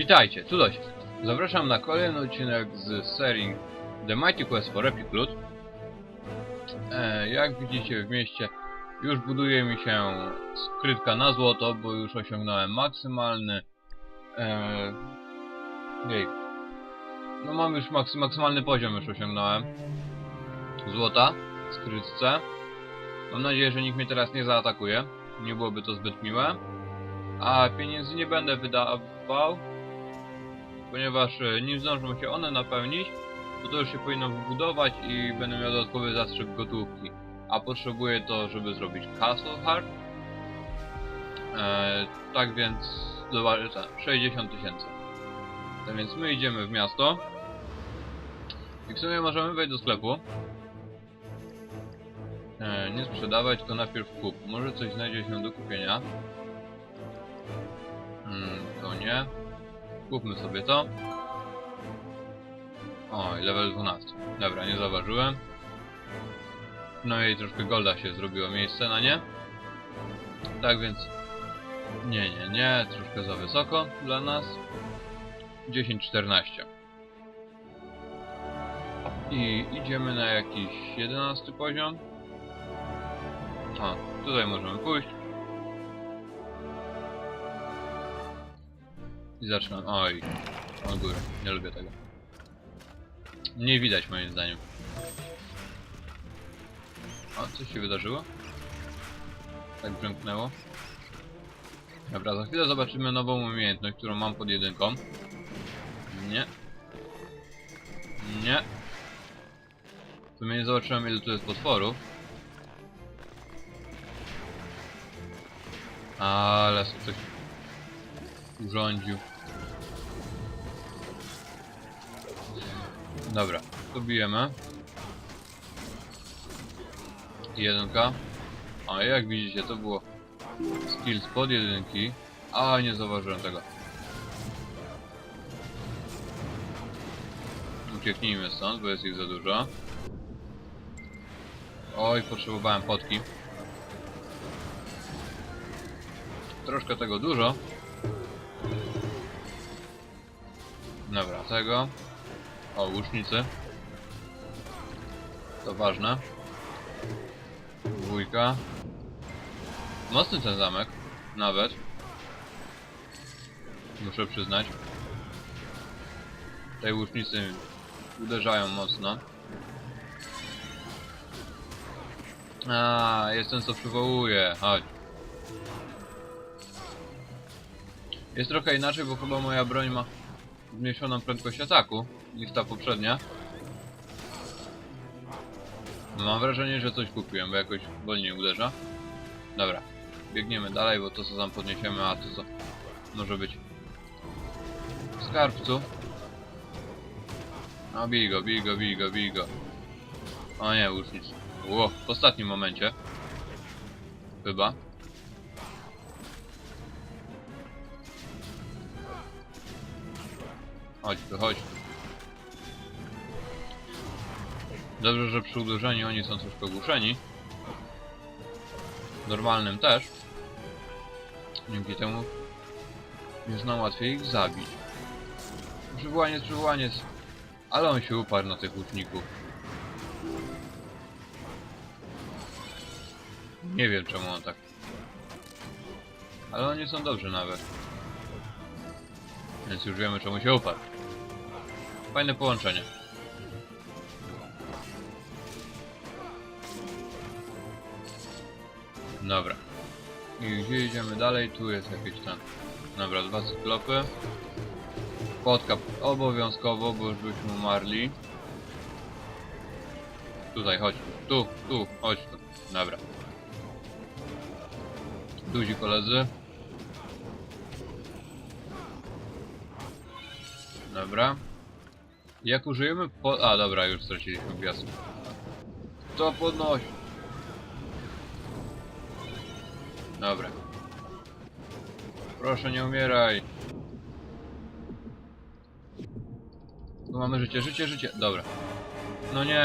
Witajcie, Tudoś. Zapraszam na kolejny odcinek z serii The Mighty Quest for Epic Loot. E, jak widzicie w mieście już buduje mi się skrytka na złoto, bo już osiągnąłem maksymalny... E. No mam już maksy, maksymalny poziom już osiągnąłem. Złota w skrytce. Mam nadzieję, że nikt mnie teraz nie zaatakuje. Nie byłoby to zbyt miłe. A pieniędzy nie będę wydawał, ponieważ e, nim zdążą się one napełnić, to to już się powinno wybudować i będę miał dodatkowy zastrzyk gotówki. A potrzebuję to, żeby zrobić Castle Heart. E, tak więc, zobaczcie, 60 tysięcy. Tak więc my idziemy w miasto. I w sumie możemy wejść do sklepu. E, nie sprzedawać, tylko najpierw kup. Może coś znajdzie się do kupienia. Mm, to nie. Kupmy sobie to. O, i level 12. Dobra, nie zauważyłem. No i troszkę golda się zrobiło miejsce na nie. Tak więc... Nie, nie, nie. Troszkę za wysoko dla nas. 10-14. I idziemy na jakiś 11 poziom. O, tutaj możemy pójść. I zaczynam. Oj, o górę. Nie lubię tego. Nie widać moim zdaniem. O, coś się wydarzyło? Tak brzęknęło. Dobra, za chwilę zobaczymy nową umiejętność, którą mam pod jedynką. Nie. Nie. W sumie nie zobaczyłem ile tu jest potworów. Ale coś urządził. Dobra, tu bijemy. Jedynka. A jak widzicie, to było skill spod jedynki. A nie zauważyłem tego. Ucieknijmy stąd, bo jest ich za dużo. Oj, potrzebowałem potki. Troszkę tego dużo. Dobra, tego. O, łucznicy. To ważne. Dwójka. Mocny ten zamek. Nawet. Muszę przyznać. Tej łucznicy uderzają mocno. A, jest ten co przywołuje. Chodź. Jest trochę inaczej, bo chyba moja broń ma zmniejszoną prędkość ataku niż ta poprzednia. Mam wrażenie, że coś kupiłem, bo jakoś wolniej uderza. Dobra, biegniemy dalej, bo to co tam podniesiemy, a to co może być skarbcu. No bij go, bij go, bij go, bij go. O nie, już nic. Ło, w ostatnim momencie. Chyba. Chodź tu, chodź tu. Dobrze, że przy uderzeniu oni są troszkę ogłuszeni. Normalnym też. Dzięki temu jest nam łatwiej ich zabić. Przywołanie, przywołanie. Ale on się uparł na tych łuczników. Nie wiem czemu on tak. Ale oni są dobrzy nawet. Więc już wiemy czemu się uparł. Fajne połączenie. Dobra. I gdzie idziemy dalej? Tu jest jakieś tam. Dobra, dwa cyklopy. Spotka obowiązkowo, bo już byśmy umarli. Tutaj, chodź. Tu, tu, chodź tu. Dobra. Duzi koledzy. Dobra. Jak użyjemy po... A, dobra, już straciliśmy gwiazd. To podnosi. Dobra. Proszę, nie umieraj. Tu mamy życie, życie, życie. Dobra. No nie.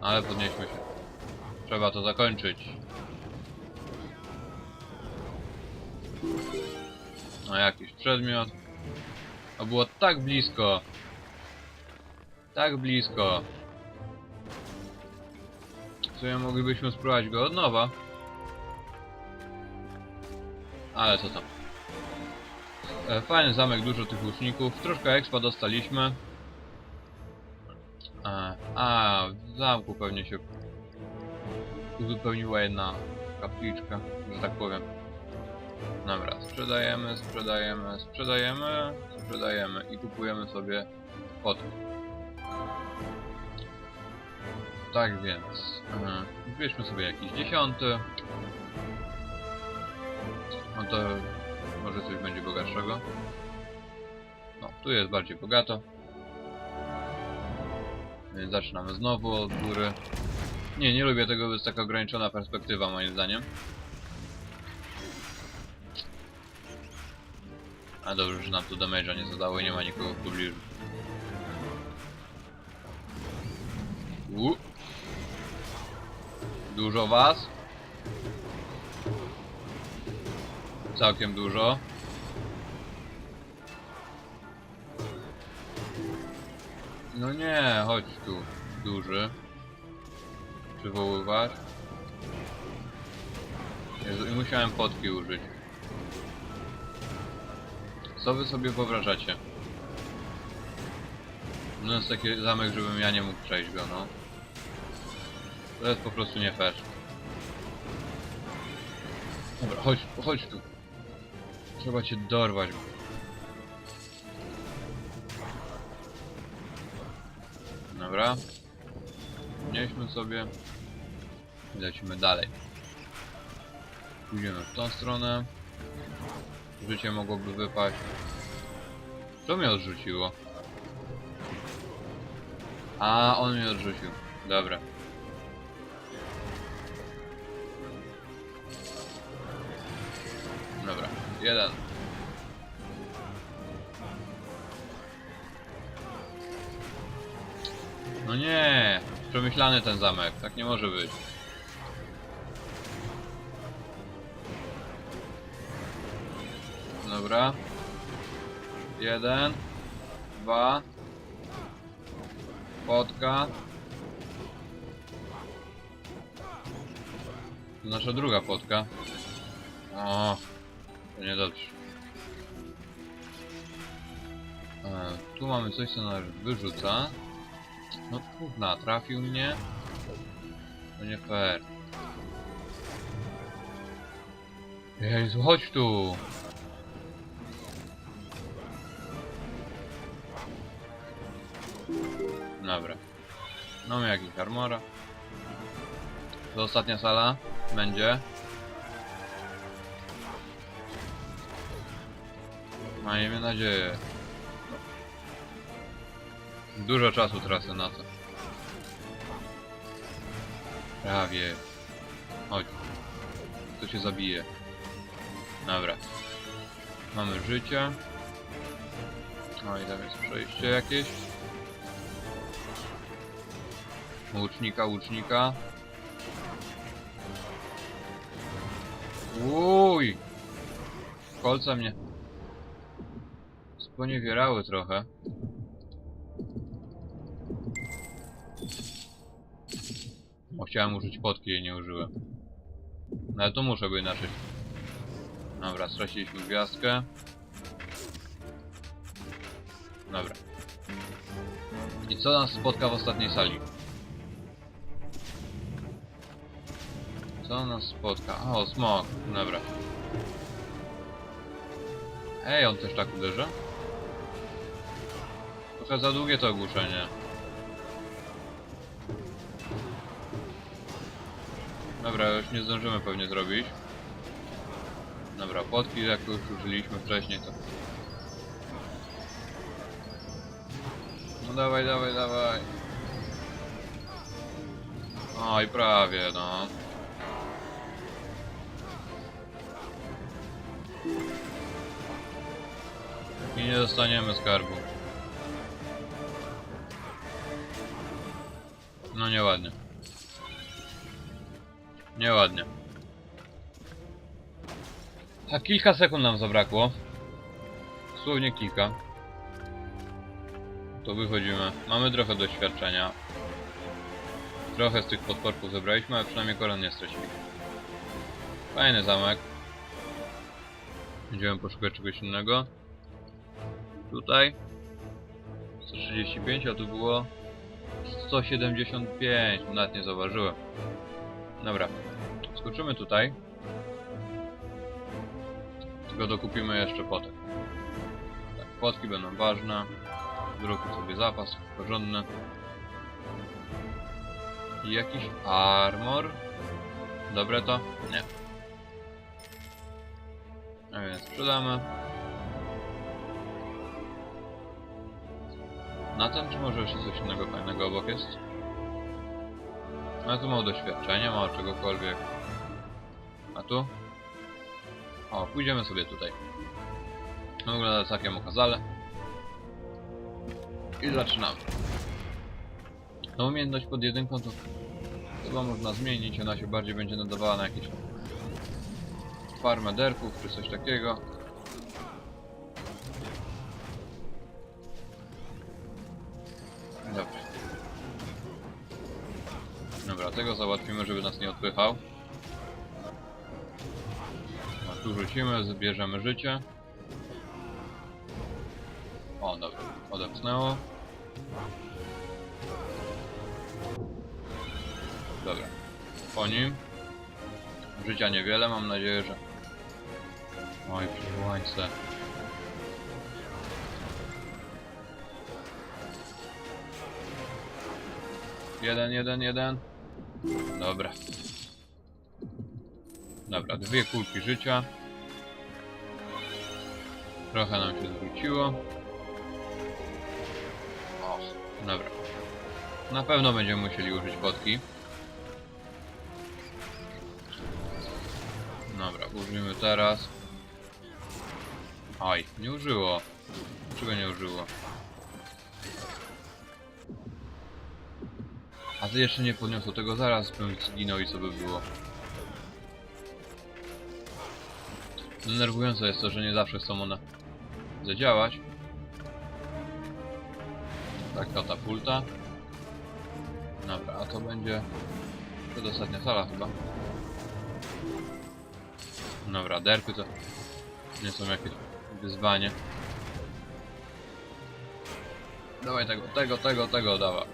Ale podnieśmy się. Trzeba to zakończyć. No jakiś przedmiot. A było tak blisko. Tak blisko. W sumie moglibyśmy spróbować go od nowa. Ale co tam. E, Fajny zamek, dużo tych łuczników. Troszkę expa dostaliśmy. E, A, w zamku pewnie się uzupełniła jedna kapliczka, że tak powiem. Dobra, sprzedajemy, sprzedajemy, sprzedajemy, sprzedajemy i kupujemy sobie potki. Tak więc, wybierzmy sobie jakiś dziesiąty. No to może coś będzie bogatszego. No, tu jest bardziej bogato. Więc zaczynamy znowu od góry. Nie, nie lubię tego, bo jest taka ograniczona perspektywa moim zdaniem. A dobrze, że nam tu damage'a nie zadało i nie ma nikogo w pobliżu. U. Dużo was? Całkiem dużo. No nie, chodź tu, duży. Przywoływać. Jezu, i musiałem potki użyć. Co wy sobie wyobrażacie? No jest taki zamek, żebym ja nie mógł przejść go, no. To jest po prostu nie fair. Dobra, chodź, chodź tu. Trzeba cię dorwać. Dobra. Nieśmy sobie. Lecimy dalej. Pójdziemy w tą stronę. Życie mogłoby wypaść. Co mnie odrzuciło? A, on mnie odrzucił. Dobra. Dobra, jeden. No nie, przemyślany ten zamek, tak nie może być. Dobra. Jeden. Dwa. Potka. To nasza druga potka. O, to niedobrze. E, tu mamy coś, co nas wyrzuca. No kurna, trafił mnie. To nie fair. Jezu, chodź tu! Dobra. Mamy jakiś armora. To ostatnia sala będzie. Miejmy nadzieję. Dużo czasu tracę na to. Prawie. Chodź. To się zabije. Dobra. Mamy życie. No i tam jest przejście jakieś. Łucznika, łucznika. Uj! Kolce mnie sponiewierały trochę. Bo chciałem użyć potki, jej nie użyłem. No ale to muszę go inaczej. Dobra, straciliśmy gwiazdkę. Dobra. I co nas spotka w ostatniej sali? Co nas spotka? O, smok. Dobra. Ej, on też tak uderza? Trochę za długie to ogłuszenie. Dobra, już nie zdążymy pewnie zrobić. Dobra, potki jak już użyliśmy wcześniej to... No dawaj, dawaj, dawaj. Oj, prawie, no. I nie dostaniemy skarbu. No nieładnie. Nieładnie. A kilka sekund nam zabrakło. dosłownie kilka. To wychodzimy. Mamy trochę doświadczenia. Trochę z tych podporków zebraliśmy, ale przynajmniej koron nie stracili. Fajny zamek. Będziemy poszukać czegoś innego. Tutaj 135, a tu było 175. Nawet nie zauważyłem. Dobra. Skoczymy tutaj. Tylko dokupimy jeszcze potem. Tak, płotki będą ważne. Zróbmy sobie zapas porządny. I jakiś armor. Dobre to? Nie. A więc sprzedamy. Na ten czy może jeszcze coś innego fajnego obok jest? A tu mało doświadczenia, mało czegokolwiek. A tu? O, pójdziemy sobie tutaj. No wygląda całkiem okazale. I zaczynamy. No umiejętność pod jedynką to chyba można zmienić, ona się bardziej będzie nadawała na jakieś farmę derków czy coś takiego. Dobrze. Dobra, tego załatwimy, żeby nas nie odpychał. Tu rzucimy, zbierzemy życie. O, dobra, odepchnęło. Dobra, po nim. Życia niewiele, mam nadzieję, że... Oj, przywołańce. Jeden, jeden, jeden. Dobra. Dobra, dwie kulki życia. Trochę nam się zwróciło. O, dobra. Na pewno będziemy musieli użyć potki. Dobra, użyjmy teraz. Oj, nie użyło. Czego nie użyło? A ty jeszcze nie podniosło tego, zaraz bym zginął i co by było. Denerwujące jest to, że nie zawsze chcą one zadziałać. Tak, katapulta. Dobra, a to będzie przedostatnia sala chyba. Dobra, derpy to nie są jakieś wyzwanie. Dawaj tego, tego, tego, tego, dawaj.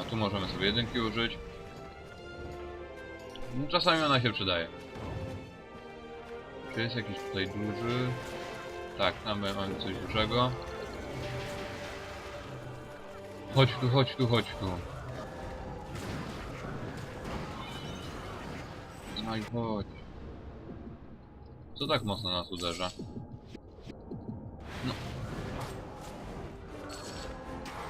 A tu możemy sobie jedynki użyć. No, Czasami ona się przydaje. Czy jest jakiś tutaj duży? Tak, tam mamy coś dużego. Chodź tu, chodź tu, chodź tu. No i chodź. Co tak mocno nas uderza? No.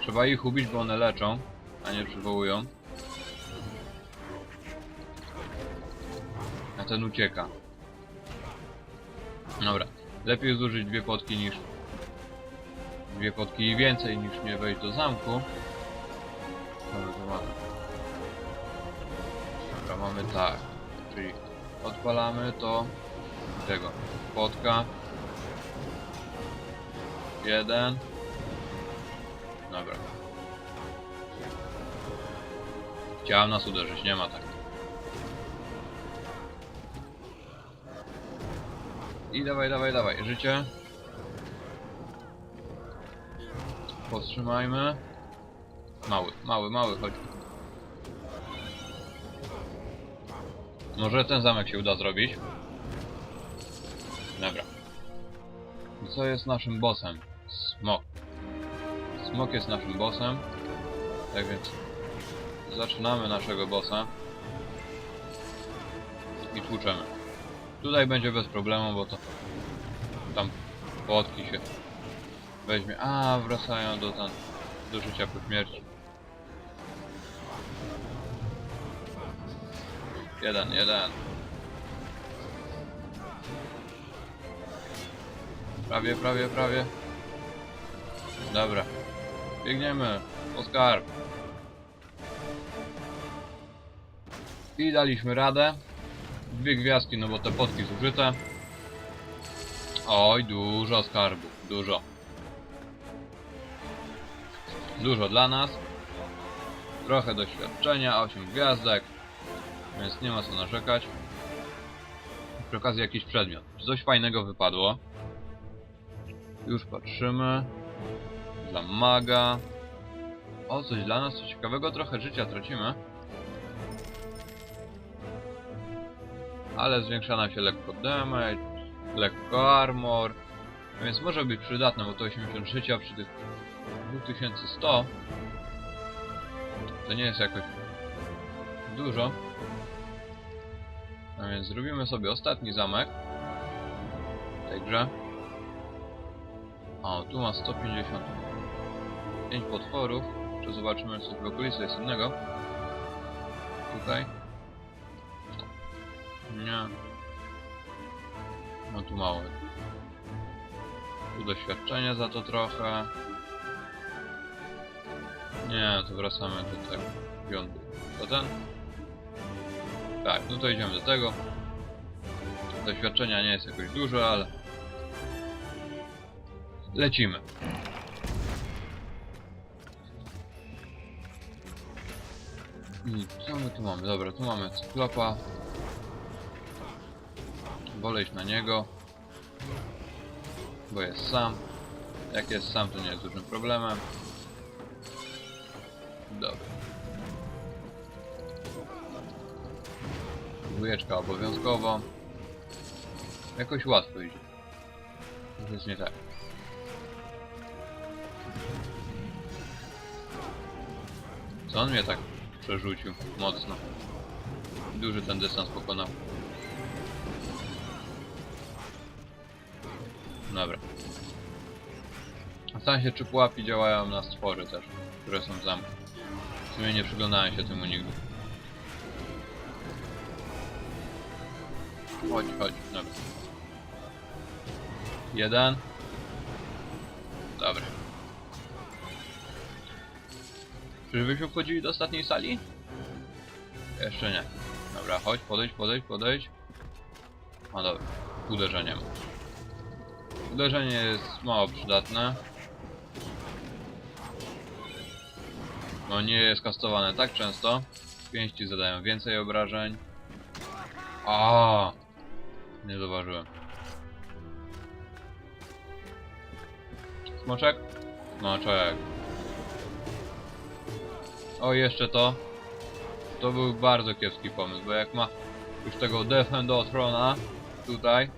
Trzeba ich ubić, bo one leczą, a nie przywołują. A ten ucieka. Dobra. Lepiej zużyć dwie potki niż... Dwie potki i więcej niż nie wejść do zamku. Dobra. Dobra, mamy tak. Czyli odpalamy to tego. Potka. Jeden. Dobra. Chciałem nas uderzyć, nie ma tak. I dawaj, dawaj, dawaj. Życie. Powstrzymajmy. Mały, mały, mały, chodź. Może ten zamek się uda zrobić. Dobra. Co jest naszym bossem? Smok. Smok jest naszym bossem. Tak więc zaczynamy naszego bossa. I tłuczemy. Tutaj będzie bez problemu, bo to tam płotki się weźmie. A, wracają do, tam, do życia po śmierci. Jeden, jeden. Prawie, prawie, prawie. Dobra. Biegniemy. Po skarb. I daliśmy radę. Dwie gwiazdki, no bo te potki zużyte. Oj, dużo skarbów, dużo. Dużo dla nas. Trochę doświadczenia, 8 gwiazdek, więc nie ma co narzekać. Przy okazji jakiś przedmiot. Coś fajnego wypadło? Już patrzymy. Dla maga. O, coś dla nas, coś ciekawego. Trochę życia tracimy. Ale zwiększa nam się lekko damage, lekko armor. Więc może być przydatne, bo to 80 życia przy tych 2100 to nie jest jakoś dużo. A więc zrobimy sobie ostatni zamek w tej. O, tu ma 150 5 potworów. Czy zobaczymy coś w okolicy jest innego? Tutaj? Nie. No tu mało. Tu doświadczenia za to trochę. Nie, to wracamy do tego. Piąty. To ten? Tak, no to idziemy do tego. Doświadczenia nie jest jakoś dużo, ale... Lecimy. I co my tu mamy? Dobra, tu mamy cyklopa. Wolę iść na niego. Bo jest sam. Jak jest sam, to nie jest dużym problemem. Dobra. Dwójeczka obowiązkowo. Jakoś łatwo idzie. To jest nie tak. Co on mnie tak przerzucił mocno? Duży ten dystans pokonał. Dobra. Zastanawiam się, czy pułapki działają na stwory też, które są w zamku. W sumie nie przyglądałem się temu nigdy. Chodź, chodź, dobra. Jeden. Dobra. Czyżbyśmy wchodzili do ostatniej sali? Jeszcze nie. Dobra, chodź, podejdź, podejdź, podejdź. No dobra, uderzeniem. Uderzenie jest mało przydatne. No nie jest kastowane tak często. Pięści zadają więcej obrażeń. A, Nie zauważyłem. Smoczek? Smoczek. O, jeszcze to. To był bardzo kiepski pomysł, bo jak ma już tego Defendotrona tutaj,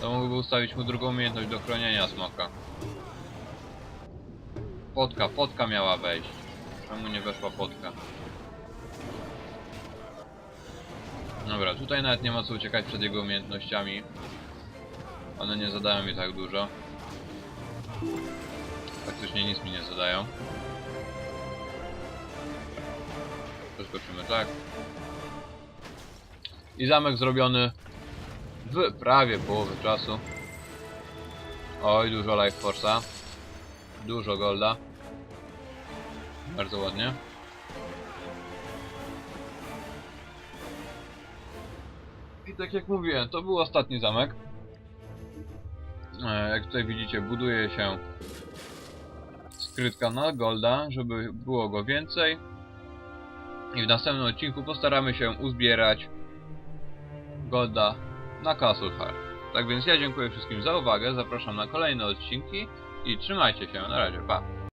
to mógłby ustawić mu drugą umiejętność do chronienia smoka. Potka, potka miała wejść. Czemu nie weszła potka? Dobra, tutaj nawet nie ma co uciekać przed jego umiejętnościami. One nie zadają mi tak dużo. Faktycznie nic mi nie zadają. Przeskoczymy tak. I zamek zrobiony w prawie połowy czasu. Oj, dużo Life Force'a. Dużo golda. Bardzo ładnie. I tak jak mówiłem, to był ostatni zamek. E, Jak tutaj widzicie, buduje się skrytka na golda, żeby było go więcej. I w następnym odcinku postaramy się uzbierać golda na Castle Heart. Tak więc ja dziękuję wszystkim za uwagę, zapraszam na kolejne odcinki i trzymajcie się, na razie, pa!